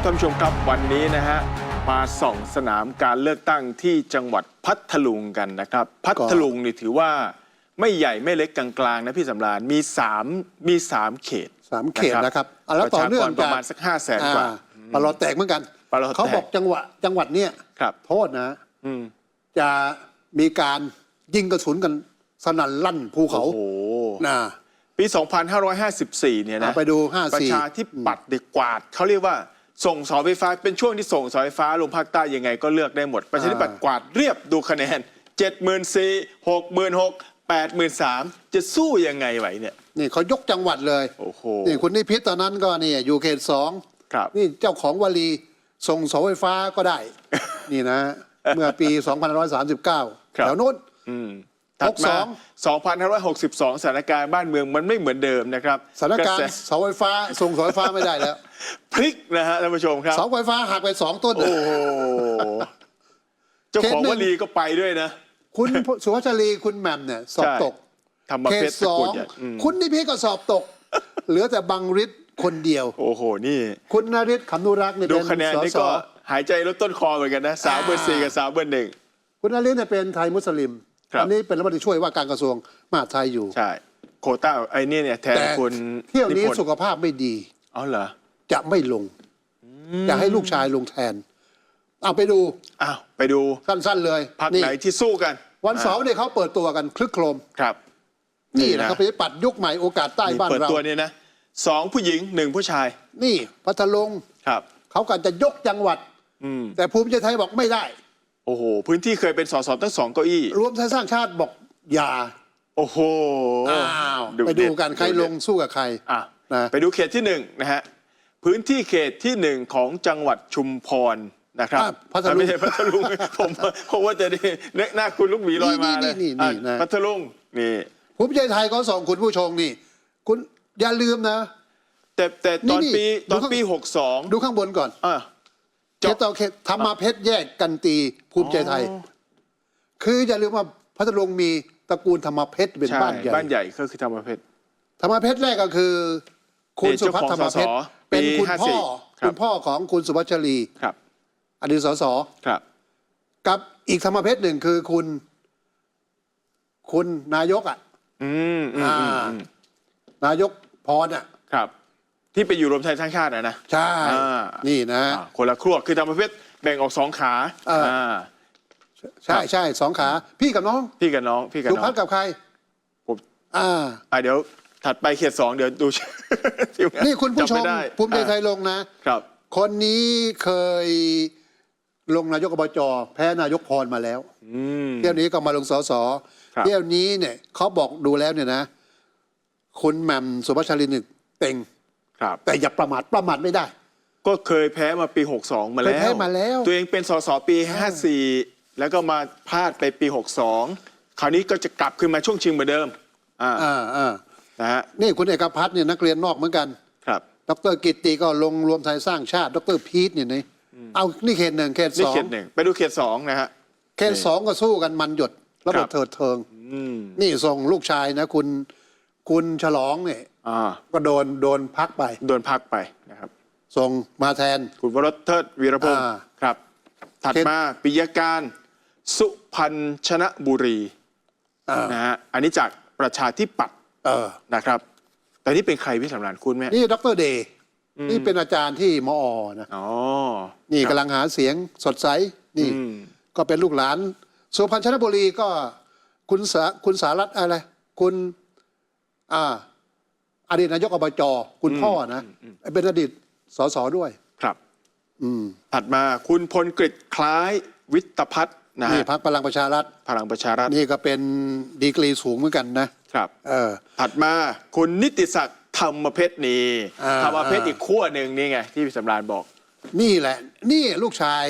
ครับท่านผู้ชมครับวันนี้นะฮะมาส่องสนามการเลือกตั้งที่จังหวัดพัทลุงกันนะครับ พัทลุงนี่ถือว่าไม่ใหญ่ไม่เล็กกลางๆนะพี่สำราญมีสามมีสามเขตสามเขตนะครับอะแล้วประต่อชากเนื่องรประมาณสักห้าแสนกว่าอ่ปลอดแตกเหมือนกันปลอดแตกเขาบอกจังหวะจังหวัดเนี้ยครับโทษนะอืมจะมีการยิงกระสุนกันสนั่นลั่นภูเขาโอ้โหนะปี 2554 เนี่ยนะเอาไปดู 54 ประชาที่ปัดเด็กกวาดเขาเรียกว่า ส่งเสาไฟฟ้าเป็นช่วงที่ส่งเสาไฟฟ้าลงภาคใต้ยังไงก็เลือกได้หมด ประชาธิปัตย์กวาดเรียบดูคะแนน 7 4 0 0 0 6 6 0 0 8 3 0 0จะสู้ยังไงไหวเนี่ย นี่เขายกจังหวัดเลยโอ้โห นี่คุณนิพิษตอนนั้นก็นี่อยู่เขตสองครับ นี่เจ้าของวลีส่งเสาไฟฟ้าก็ได้ นี่นะ เมื่อปี 2539 ครับ แถวนู้น อืมถัดมา2562 สถานการณ์บ้านเมืองมันไม่เหมือนเดิมนะครับสถานการะณ์แสเสาไฟฟ้าส่งเสาไฟฟ้าไม่ได้แล้ว พลิกนะฮะท่านผู้ชมครับเสาไฟฟ้าหักไปสองต้น โอ้โหเจ้าของเขตหนึ่วงลีก็ไปด้วยนะ คุณสุวัชรีคุณแหม่มเนี่ยสอบใช่ตกธรรมเขเพตชรสตระอกูลงใหญ่อืมคุณนิพิษก็สอบตก เหลือแต่บังฤทธิ์คนเดียว โอ้โห นี่ คุณนฤทธิ์ขำนุรักษ์เนี่ยดูเป็นคะแนนสนี่สก็หายใจลดต้นคอเหมือนกันนะสามเบอร์สี่กับสามเบอร์หนึ่งคุณนฤทธิ์เนี่ยเป็นไทยมุสลิมครับอันี้เป็นรัฐมนตรีช่วยว่าการกระทรวงมหาดไทยอยู่ใช่โควต้าไอ้นี่เนี่ยแทนแต่คุณเที่ยวนี้พลสุขภาพไม่ดีอ๋อเหรอ จะไม่ลง จะให้ลูกชายลงแทนเอาไปดูอ้าวไปดูสั้นๆเลยพักนี่ไหนที่สู้กัน วันเสาร์เนี่ยเขาเปิดตัวกันคลึกโครมครับ นี่นะครับไปปัดยุคใหม่โอกาสใต้นี่บ้านเปิดเราตัวเนี่ยนะสองผู้หญิงหนึ่งผู้ชาย นี่พัทลุงครับเขากันจะยกจังหวัดอืมแต่ภูมิใจไทยบอกไม่ได้ โอ้โห พื้นที่เคยเป็นสสตั้งสองเก้าอี้ รวมไทยสร้างชาติบอกอย่า โอ้โหอ้าวดุไปเด็ดูกันใครลงสู้กับใครอะนะไปดูเขตที่หนึ่งนะฮะ พื้นที่เขตที่หนึ่งของจังหวัดชุมพรนะครับอะพัทลุงไม่ใช่พัทลุงผมผมว่าจะได้นึกหน้าคุณลูกหมีลอยมาเลยนี่นี่นี่นี่อะนะพัทลุงนี่ภูมิใจไทยเขาส่งคุณผู้ชมนี่ คุณอย่าลืมนะ แต่แต่ตอนนี่ปีดูตอนข้างปีหกสองดูข้างบนก่อนอะเขตต่อเขตธรรมาเพชรแยกกันตีภูมิใจไทยอ๋อคืออย่าลืมว่าพัทลุงมีตระกูลธรรมเพชรเป็นใช่บ้านใหญ่บ้านใหญ่ก็คือธรรมเพชรธรรมเพชรแรกก็คือ คุณนี่สุพัฒน์ธรรมเพชร เจ้าของสสเป็นปีคุณพ่อ54ครับ คุณพ่อของคุณสุวัชรีครับอดีตสสครับ กับอีกธรรมเพชรหนึ่งคือคุณ คุณนายกอะ อืมอืมอ่าอืมอืมนายกพรอะ ครับ ที่ไปอยู่รวมไทยสร้างชาตินะนะ ใช่ อ่านี่นะอ่าคนละครัวคือธรรมเพชรแบ่งออกสองขาเอออ่า ใช่ใช่สองขา พี่กับน้องพี่กับน้องพี่กับสุน้อพังฒน์กับใคร ผมอ่า อะเดี๋ยว ถัดไปเขตสองเดี๋ยวดูทีงานี่คุณผู้ชจำมไได้ภูมิใจไทยอะลงนะ ครับ คนนี้เคยลงนายกอบจแพ้นายกพรมาแล้ว อืม เที่ยวนี้ก็มาลงสสครับ เที่ยวนี้เนี่ยเขาบอกดูแล้วเนี่ยนะ คุณแหม่มสุภาชรินเนี่ยเต็ง ครับ แต่อย่าประมาทประมาทไม่ได้ ก็เคยแพ้มาปี 62 มาแล้ว เคยแพ้มาแล้ว ตัวเองเป็นสสปี 54 แล้วก็มาพลาดไปปี 62 คราวนี้ก็จะกลับขึ้นมาช่วงชิงเหมือนเดิมอ่า อ่าอ่า นะฮะนี่คุณเอกพัฒน์เนี่ยนักเรียนนอกเหมือนกัน ครับดรกิตติก็ลงรวมไทยสร้างชาติ ดรพีทเนี่ยนี่เอานี่เขตหนึ่งเขตนี่สองเขตหนึ่งไปดูเขตสองนะฮะเขตสองก็สู้กันมันหยดระครัเบิดบเถิดเทิงอืมนี่ส่งลูกชายนะ คุณคุณฉลองเนี่ยอ่าก็โดนโดนพักไป โดนพักไปนะครับ ส่งมาแทน คุณวรสเทิดวีรพงศ์อ่าครับ ถัดเขตมาปิยการสุพันชนะบุรีอ่านะฮะอันนี้จากประชาธิปัตย์ เออ นะครับ แต่นี่เป็นใครพี่สำรานคุณไหมนี่ดรเดย์นี่เป็นอาจารย์ที่มอนะอ๋อนี่ครับกำลังหาเสียงสดใสนี่ อืมก็เป็นลูกหลาน สุพรรณชนบุรีก็คุณสาคุณสารัตน์อะไร คุณอ่าอดีตนายกอบจคุณพ่อนะเป็นอดีตสสด้วย ครับ อืม ถัดมาคุณพลกฤษคล้ายวิตพัฒน์ นะนี่ฮะพักพลังประชารัฐพลังประชารัฐนี่ก็เป็นดีกรีสูงเหมือนกันนะครับ เออ ถัดมาคุณนิติศักดิ์ธรรมเพชรนี่อ่า ธรรมเพชรอีกขั้วหนึ่งนี่ไงที่พี่สำรานบอก นี่แหละ นี่ลูกชาย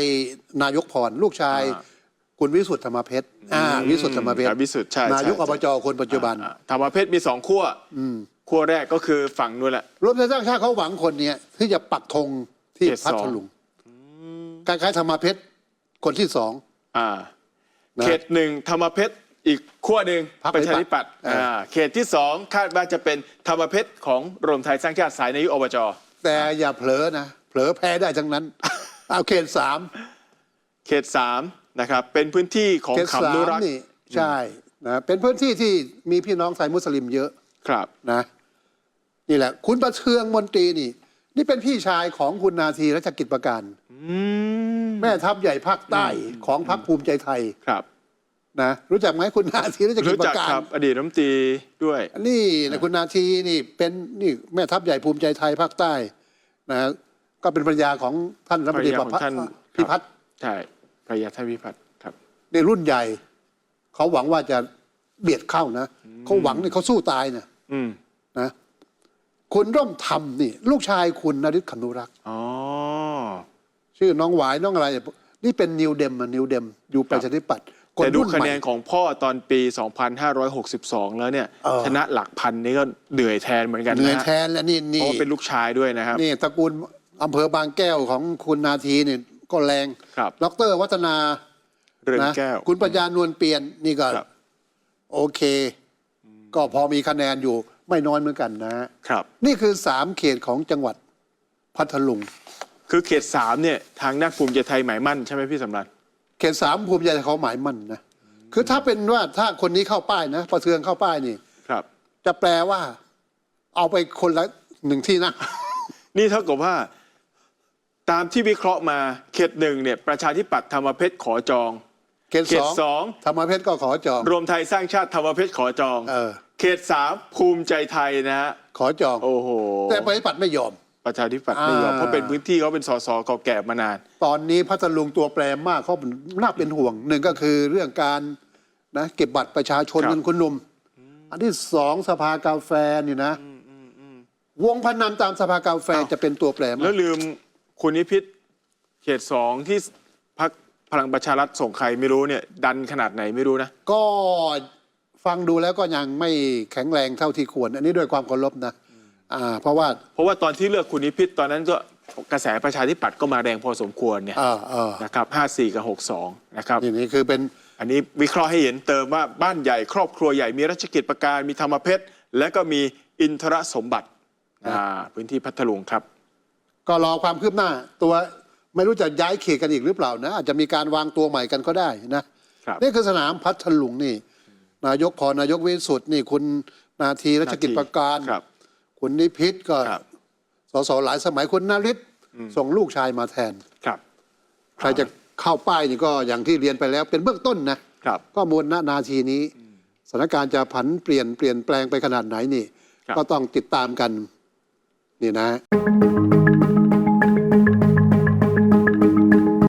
นายกพรลูกชาย อ่า คุณวิสุทธ์ธรรมเพชรอ่าวิสุทธ์ธรรมเพชรอ่าวิสุทธ์ใช่นายกใช่อบจคนปัจจุบัน อ่าธรรมเพชรมีสองขั้วขั้วแรกก็คือฝั่งนู้นแหละ รวมไทยสร้างชาติเขาหวังคนเนี้ยที่จะปักธงที่เขตสพัอง ทลุงคล้ายๆธรรมเพชรคนที่สอง อ่านะ เขตหนึ่งธรรมเพชรอีกขั้วหนึ่งพรรคประชาธิปัตย์ประชาธิปัตย์อ่าเขตที่สองคาดว่าจะเป็นธรรมเพชรของรวมไทยสร้างชาติสายนายกอบจแต่อย่าเผลอนะ เผลอแพ้ได้ทั้งนั้น เอาเขตสามเขตสามนะครับเป็นพื้นที่ของเขตสาขำนุมรักษ์นี่ใช่นะเป็นพื้นที่ที่มีพี่น้องไทยมุสลิมเยอะครับ นะนี่แหละ คุณประเทืองมนตรีนี่ นี่เป็นพี่ชายของคุณนาทีรัชกิจประการอืม แม่ทัพใหญ่ภาคใต้ของพรรคภูมิใจไทยครับนะรู้จักไหมคุณนาทีรัชกิจรู้ปจักระการครับ อดีตรัฐมนตรีด้วยนี่นะคุณนาทีนี่เป็นนี่แม่ทัพใหญ่ภูมิใจไทยภาคใต้นะก็เป็นภรรยาของท่านรัฐมนตรีภรรยาของท่านพิพัฒน์ใช่ภรรยาท่านพิพัฒน์ครับในรุ่นใหญ่เขาหวังว่าจะเบียดเข้านะเขาหวังนี่เขาสู้ตายนะอืมนะคุณร่มธรรมนี่ ลูกชายคุณนริศขนุรักษ์อ๋อ ชื่อน้องหวายน้องอะไร นี่เป็นนิวเดมอะนิวเดมอยู่ประชาธิปัตย์คนแต่ดูรุ่นคะใหม่แนนของพ่อตอนปี 2562 แล้วเนี่ยเออชนะหลักพันนี่ก็เดือยแทนเหมือนกันเหนื่อยนะแทนแล้วนี่เพนี่ราะว่าเป็นลูกชายด้วยนะครับ นี่ตระกูลอำเภอบางแก้วของคุณนาทีนี่ก็แรงครับดรวัฒนาเรือนนะแก้ว คุณปัญญานวลเปลี่ยนนี่ก็ครับโอเค ก็พอมีคะแนนอยู่ไม่น้อยเหมือนกันนะฮะครับ นี่คือสามเขตของจังหวัดพัทลุง คือเขตสามเนี่ยทางนักภูมิใจไทยหมายมั่นใช่ไหมพี่สำรันเขตสามภูมิใจไทยเขาหมายมั่นนะคือถ้าเป็นว่าถ้าคนนี้เข้าป้ายนะประเทืองเข้าป้ายนี่ครับ จะแปลว่า เอาไปคนละหนึ่งที่นะ นี่เท่ากับว่า ตามที่วิเคราะห์มาเขตหนึ่งเนี่ย ประชาธิปัตย์ธรรมเพชรขอจอง เขตเขสตองสองธรรมเพชรก็ขอจอง รวมไทยสร้างชาติธรรมเพชรขอจองเออ เขตสามภูมิใจไทยนะฮะขอจอง โอ้โหแต่ประชาธิปัตย์ไม่ยอม ประชาธิปัตย์ไม่ยอมอ่า เพราะเป็นพื้นที่เขาเป็นสสเก่าแก่มานาน ตอนนี้พัทลุงตัวแปรมากเขาน่าเป็นห่วงหนึ่งก็คือเรื่องการนะเก็บบัตรประชาชนครับเงินคุณหนุ่ม อันที่สองสภากาแฟนี่นะ วงพนันตามสภากาแฟจะเป็นตัวแปรมาแล้กวลืมคุณนิพิษเขตสองที่พักพลังประชารัฐส่งใครไม่รู้เนี่ยดันขนาดไหนไม่รู้นะ ก็ฟังดูแล้วก็ยังไม่แข็งแรงเท่าที่ควร อันนี้ด้วยความเคารพนะ อ่าเพราะว่าเพราะว่าตอนที่เลือกคุณนิพิษตอนนั้นก็กระแสประชาธิปัตย์ก็มาแรงพอสมควรเนี่ยอ่าอ่านะครับห้าสี่กับหกสองนะครับนี่นี่คือเป็นอันนี้วิเคราะห์ให้เห็นเติมว่าบ้านใหญ่ครอบครัวใหญ่มีรัชกิจประการมีธรรมเพชรและก็มีอินทรสมบัติอ่าพื้นที่พัทลุงครับ ก็รอความคืบหน้า ตัวไม่รู้จะย้ายเขตกันอีกหรือเปล่านะ อาจจะมีการวางตัวใหม่กันก็ได้นะครับ นี่คือสนามพัทลุงนี่ นายกพอนายกวิสุทธ์นี่คุณนาทีรัชกิจประการ ครับ คุณนิพิษก็ครับสสหลายสมัยคุณนาริศส่งลูกชายมาแทน ครับ ใครจะเข้าป้ายนี่ก็อย่างที่เรียนไปแล้วเป็นเบื้องต้นนะครับข้อมูลณนาทีนี้สถานการณ์จะผันเปลี่ยนเปลี่ยนแปลงไปขนาดไหนนี่ ครับ ก็ต้องติดตามกัน นี่นะ